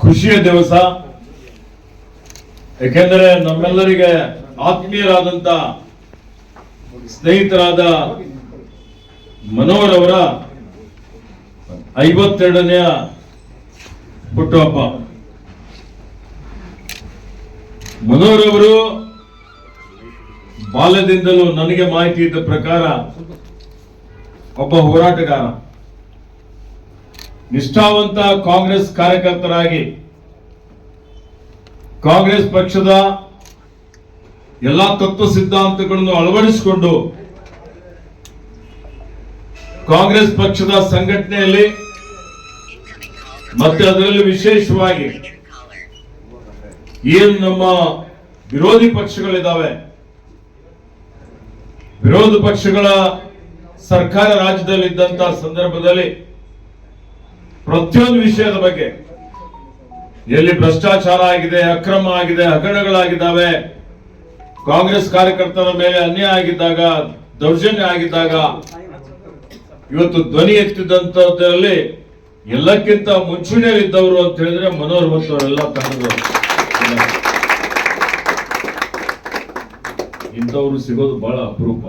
ಖುಷಿಯ ದಿವಸ. ಯಾಕೆಂದರೆ ನಮ್ಮೆಲ್ಲರಿಗೆ ಆತ್ಮೀಯರಾದಂತ ಸ್ನೇಹಿತರಾದ ಮನೋಹರ್ ಅವರ ಐವತ್ತೆರಡನೆಯ ಹುಟ್ಟುಹಬ್ಬ ಮನೋಹರ್ ಅವರು ಬಾಲ್ಯದಿಂದಲೂ ನನಗೆ ಮಾಹಿತಿ ಇದ್ದ ಪ್ರಕಾರ ಒಬ್ಬ ಹೋರಾಟಗಾರ, ನಿಷ್ಠಾವಂತ ಕಾಂಗ್ರೆಸ್ ಕಾರ್ಯಕರ್ತರಾಗಿ ಕಾಂಗ್ರೆಸ್ ಪಕ್ಷದ ಎಲ್ಲಾ ತತ್ವ ಸಿದ್ಧಾಂತಗಳನ್ನು ಅಳವಡಿಸಿಕೊಂಡು ಕಾಂಗ್ರೆಸ್ ಪಕ್ಷದ ಸಂಘಟನೆಯಲ್ಲಿ ಮತ್ತೆ ಅದರಲ್ಲಿ ವಿಶೇಷವಾಗಿ ಏನು ನಮ್ಮ ವಿರೋಧಿ ಪಕ್ಷಗಳಿದ್ದಾವೆ, ವಿರೋಧ ಪಕ್ಷಗಳ ಸರ್ಕಾರ ರಾಜ್ಯದಲ್ಲಿ ಇದ್ದಂತ ಸಂದರ್ಭದಲ್ಲಿ ಪ್ರತಿಯೊಂದು ವಿಷಯದ ಬಗ್ಗೆ ಎಲ್ಲಿ ಭ್ರಷ್ಟಾಚಾರ ಆಗಿದೆ, ಅಕ್ರಮ ಆಗಿದೆ, ಹಗರಣಗಳಾಗಿದ್ದಾವೆ, ಕಾಂಗ್ರೆಸ್ ಕಾರ್ಯಕರ್ತರ ಮೇಲೆ ಅನ್ಯಾಯ ಆಗಿದ್ದಾಗ, ದೌರ್ಜನ್ಯ ಆಗಿದ್ದಾಗ, ಇವತ್ತು ಧ್ವನಿ ಎತ್ತಿದಂತದ್ರಲ್ಲಿ ಎಲ್ಲಕ್ಕಿಂತ ಮುಂಚೂಣಿಯಲ್ಲಿದ್ದವರು ಅಂತ ಹೇಳಿದ್ರೆ ಮನೋಹರ್ ಮತ್ತವರೆಲ್ಲ ತಂಡದವರು ಇಂಥವ್ರು ಸಿಗೋದು ಬಹಳ ಅಪರೂಪ,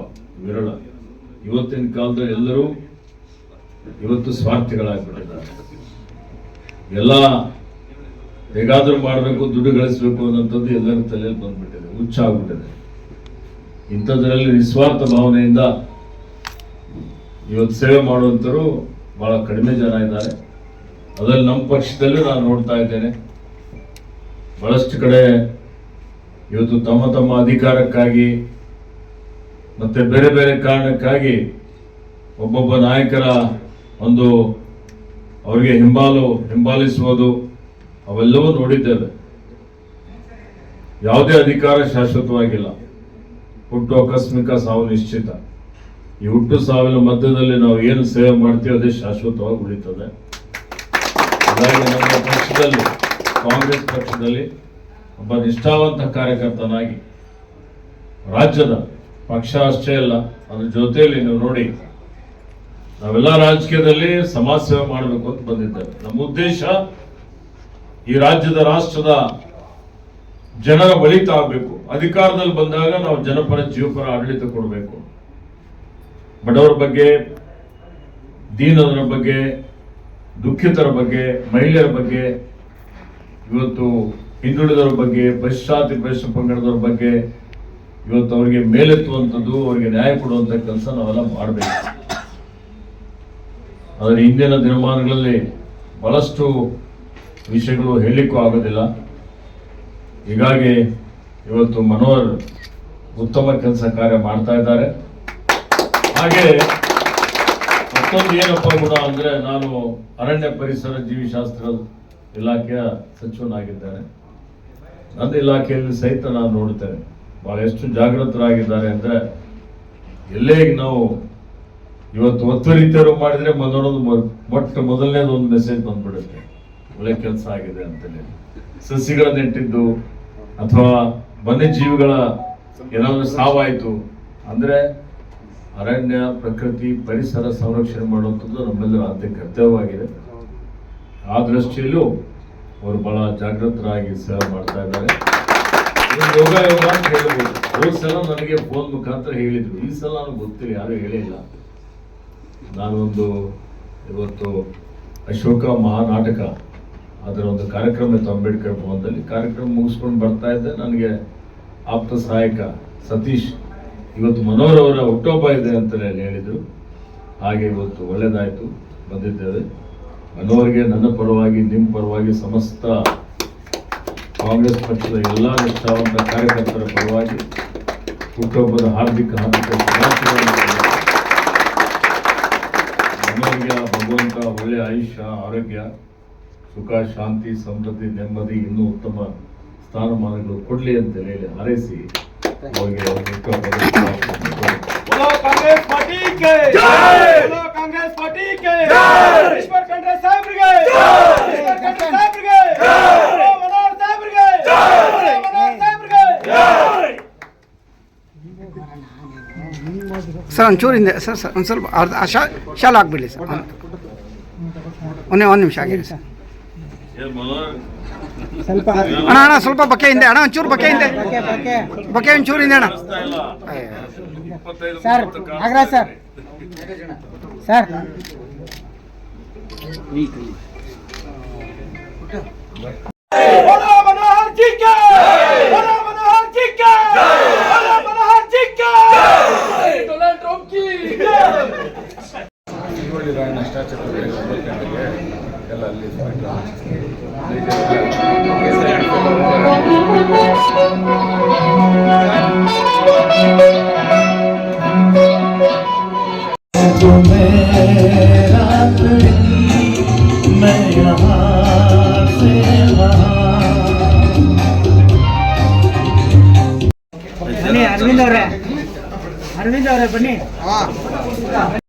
ವಿರಳ. ಇವತ್ತಿನ ಕಾಲದಲ್ಲಿ ಎಲ್ಲರೂ ಇವತ್ತು ಸ್ವಾರ್ಥಿಗಳಾಗ್ಬಿಟ್ಟಿದ್ದಾರೆ. ಎಲ್ಲ ಹೇಗಾದ್ರೂ ಮಾಡಬೇಕು, ದುಡ್ಡು ಗಳಿಸ್ಬೇಕು ಅನ್ನೋಂಥದ್ದು ಎಲ್ಲರ ತಲೆಯಲ್ಲಿ ಬಂದ್ಬಿಟ್ಟಿದೆ, ಹುಚ್ಚ ಆಗ್ಬಿಟ್ಟಿದೆ. ಇಂಥದ್ರಲ್ಲಿ ನಿಸ್ವಾರ್ಥ ಭಾವನೆಯಿಂದ ಇವತ್ತು ಸೇವೆ ಮಾಡುವಂಥರು ಬಹಳ ಕಡಿಮೆ ಜನ ಇದ್ದಾರೆ. ಅದರಲ್ಲಿ ನಮ್ಮ ಪಕ್ಷದಲ್ಲೂ ನಾನು ನೋಡ್ತಾ ಇದ್ದೇನೆ. ಬಹಳಷ್ಟು ಕಡೆ ಇವತ್ತು ತಮ್ಮ ತಮ್ಮ ಅಧಿಕಾರಕ್ಕಾಗಿ ಮತ್ತೆ ಬೇರೆ ಬೇರೆ ಕಾರಣಕ್ಕಾಗಿ ಒಬ್ಬೊಬ್ಬ ನಾಯಕರ ಒಂದು ಅವರಿಗೆ ಹಿಂಬಾಲು, ಹಿಂಬಾಲಿಸುವುದು ಅವೆಲ್ಲವೂ ನೋಡಿದ್ದೇವೆ. ಯಾವುದೇ ಅಧಿಕಾರ ಶಾಶ್ವತವಾಗಿಲ್ಲ. ಹುಟ್ಟು ಆಕಸ್ಮಿಕ ಸಾವು ನಿಶ್ಚಿತ. ಈ ಹುಟ್ಟು ಸಾವಿನ ಮಧ್ಯದಲ್ಲಿ ನಾವು ಏನು ಸೇವೆ ಮಾಡ್ತೀವಿ ಅದೇ ಶಾಶ್ವತವಾಗಿ ಉಳಿತದೆ. ನಮ್ಮ ಪಕ್ಷದಲ್ಲಿ, ಕಾಂಗ್ರೆಸ್ ಪಕ್ಷದಲ್ಲಿ ಒಬ್ಬ ನಿಷ್ಠಾವಂತ ಕಾರ್ಯಕರ್ತನಾಗಿ ರಾಜ್ಯದ ಪಕ್ಷ ಅಷ್ಟೇ ಅಲ್ಲ, ಅದ್ರ ಜೊತೆಯಲ್ಲಿ ನೀವು ನೋಡಿ, ನಾವೆಲ್ಲ ರಾಜಕೀಯದಲ್ಲಿ ಸಮಾಜ ಸೇವೆ ಮಾಡಬೇಕು ಅಂತ ಬಂದಿದ್ದೇವೆ. ನಮ್ಮ ಉದ್ದೇಶ ಈ ರಾಜ್ಯದ, ರಾಷ್ಟ್ರದ ಜನರ ಬಳಿತ ಆಗಬೇಕು. ಅಧಿಕಾರದಲ್ಲಿ ಬಂದಾಗ ನಾವು ಜನಪರ ಜೀವಪರ ಆಡಳಿತ ಕೊಡಬೇಕು. ಬಡವರ ಬಗ್ಗೆ ದೀನದರ ಬಗ್ಗೆ, ದುಃಖಿತರ ಬಗ್ಗೆ, ಮಹಿಳೆಯರ ಬಗ್ಗೆ, ಇವತ್ತು ಹಿಂದುಳಿದವರ ಬಗ್ಗೆ ಪಶ್ಚಾತಿ ಪರಿಶಿಷ್ಟ ಪಂಗಡದವ್ರ ಬಗ್ಗೆ ಇವತ್ತು ಅವರಿಗೆ ಮೇಲೆತ್ತುವಂಥದ್ದು, ಅವರಿಗೆ ನ್ಯಾಯ ಕೊಡುವಂಥ ಕೆಲಸ ನಾವೆಲ್ಲ ಮಾಡಬೇಕು. ಆದರೆ ಇಂದಿನ ದಿನಮಾನಗಳಲ್ಲಿ ಬಹಳಷ್ಟು ವಿಷಯಗಳು ಹೇಳಲಿಕ್ಕೂ ಆಗೋದಿಲ್ಲ. ಹೀಗಾಗಿ ಇವತ್ತು ಮನೋಹರ್ ಉತ್ತಮ ಕೆಲಸ ಕಾರ್ಯ ಮಾಡ್ತಾ ಇದ್ದಾರೆ. ಹಾಗೆ ಮತ್ತೊಂದು ಏನಪ್ಪ ಗುಣ ಅಂದ್ರೆ ನಾನು ಅರಣ್ಯ ಪರಿಸರ ಜೀವಿಶಾಸ್ತ್ರ ಇಲಾಖೆಯ ಸಚಿವನಾಗಿದ್ದೇನೆ. ನನ್ನ ಇಲಾಖೆಯಲ್ಲಿ ಸಹಿತ ನಾನು ನೋಡ್ತೇನೆ ಬಹಳ ಎಷ್ಟು ಜಾಗೃತರಾಗಿದ್ದಾರೆ ಅಂದ್ರೆ ಎಲ್ಲೇ ನಾವು ಇವತ್ತು ಒತ್ತುವರಿತರು ಮಾಡಿದ್ರೆ ಮೊದಲೊಂದು ಮೊಟ್ಟ ಮೊದಲನೇದು ಒಂದು ಮೆಸೇಜ್ ಬಂದ್ಬಿಡುತ್ತೆ. ಒಳ್ಳೆ ಕೆಲಸ ಆಗಿದೆ ಅಂತೇಳಿ. ಸಸಿಗಳ ನೆಟ್ಟಿದ್ದು ಅಥವಾ ವನ್ಯಜೀವಿಗಳ ಏನಾದ್ರು ಸಾವಾಯಿತು ಅಂದ್ರೆ ಅರಣ್ಯ, ಪ್ರಕೃತಿ, ಪರಿಸರ ಸಂರಕ್ಷಣೆ ಮಾಡುವಂಥದ್ದು ನಮ್ಮೆಲ್ಲರ ಆದ್ಯ ಕರ್ತವ್ಯವಾಗಿದೆ. ಆ ದೃಷ್ಟಿಯಲ್ಲೂ ಅವರು ಬಹಳ ಜಾಗೃತರಾಗಿ ಸೇವೆ ಮಾಡ್ತಾ ಇದ್ದಾರೆ. ಇದು ಯೋಗ ಯೋಗ ಅಂತ ಹೇಳ್ಬೋದು. ಹೋದ ಸಲ ನನಗೆ ಫೋನ್ ಮುಖಾಂತರ ಹೇಳಿದ್ರು. ಈ ಸಲ ನನಗೆ ಗೊತ್ತಿಲ್ಲ, ಯಾರು ಹೇಳಿಲ್ಲ. ನಾನೊಂದು ಇವತ್ತು ಅಶೋಕ ಮಹಾನಾಟಕ, ಅದರ ಒಂದು ಕಾರ್ಯಕ್ರಮ ಇತ್ತು ಅಂಬೇಡ್ಕರ್ ಭವನದಲ್ಲಿ. ಕಾರ್ಯಕ್ರಮ ಮುಗಿಸ್ಕೊಂಡು ಬರ್ತಾ ಇದ್ದೆ. ನನಗೆ ಆಪ್ತ ಸಹಾಯಕ ಸತೀಶ್, ಇವತ್ತು ಮನೋಹರ್ ಅವರ ಹುಟ್ಟುಹಬ್ಬ ಇದೆ ಅಂತ ಹೇಳಿದರು. ಹಾಗೆ ಇವತ್ತು ಒಳ್ಳೆಯದಾಯಿತು ಬಂದಿದ್ದೇವೆ. ಮನೋರಿಗೆ ನನ್ನ ಪರವಾಗಿ ನಿಮ್ಮ ಪರವಾಗಿ ಸಮಸ್ತ ಕಾಂಗ್ರೆಸ್ ಪಕ್ಷದ ಎಲ್ಲ ನಿಷ್ಠಾವಂತ ಕಾರ್ಯಕರ್ತರ ಪರವಾಗಿ ಹುಟ್ಟುಹಬ್ಬದ ಹಾರ್ದಿಕ ಹಾರ್ದಿಕ ಆ ಭಗವಂತ ಒಳ್ಳೆಯ ಆಯುಷ್ಯ ಆರೋಗ್ಯ ಸುಖ ಶಾಂತಿ ಸಮೃದ್ಧಿ ನೆಮ್ಮದಿ ಇನ್ನೂ ಉತ್ತಮ ಸ್ಥಾನಮಾನಗಳು ಕೊಡಲಿ ಅಂತ ಹೇಳಿ ಹಾರೈಸಿ ಅವರಿಗೆ ಹುಟ್ಟುಹಬ್ಬದ ಶುಭಾಶಯಗಳನ್ನು ಸರ್ ಒಂಚೂರು ಹಿಂದೆ ಸರ್ ಸರ್ ಒಂದು ಸ್ವಲ್ಪ ಅರ್ಧ ಆ ಶಾ ಶಾಲು ಹಾಕ್ಬಿಡಿ ಸರ್ ಒಂದೇ ಒಂದು ನಿಮಿಷ ಆಗಿರಿ ಸರ್. ಸ್ವಲ್ಪ ಅಣ್ಣ ಅಣ್ಣ ಸ್ವಲ್ಪ ಬಕ್ಕೆ ಹಿಂದೆ ಅಣ್ಣ ಒಂಚೂರು ಬಕ್ಕೆ ಹಿಂದೆ. ಬಕೆ ಬಕೆ. ಬಕ್ಕೆ ಒಂಚೂರು ಹಿಂದೆ ಅಣ್ಣ. Sir Nagaraj sir. ಸರ್. मैं यहाँ से वहाँ। அரவிந்த் அவரே பண்ணி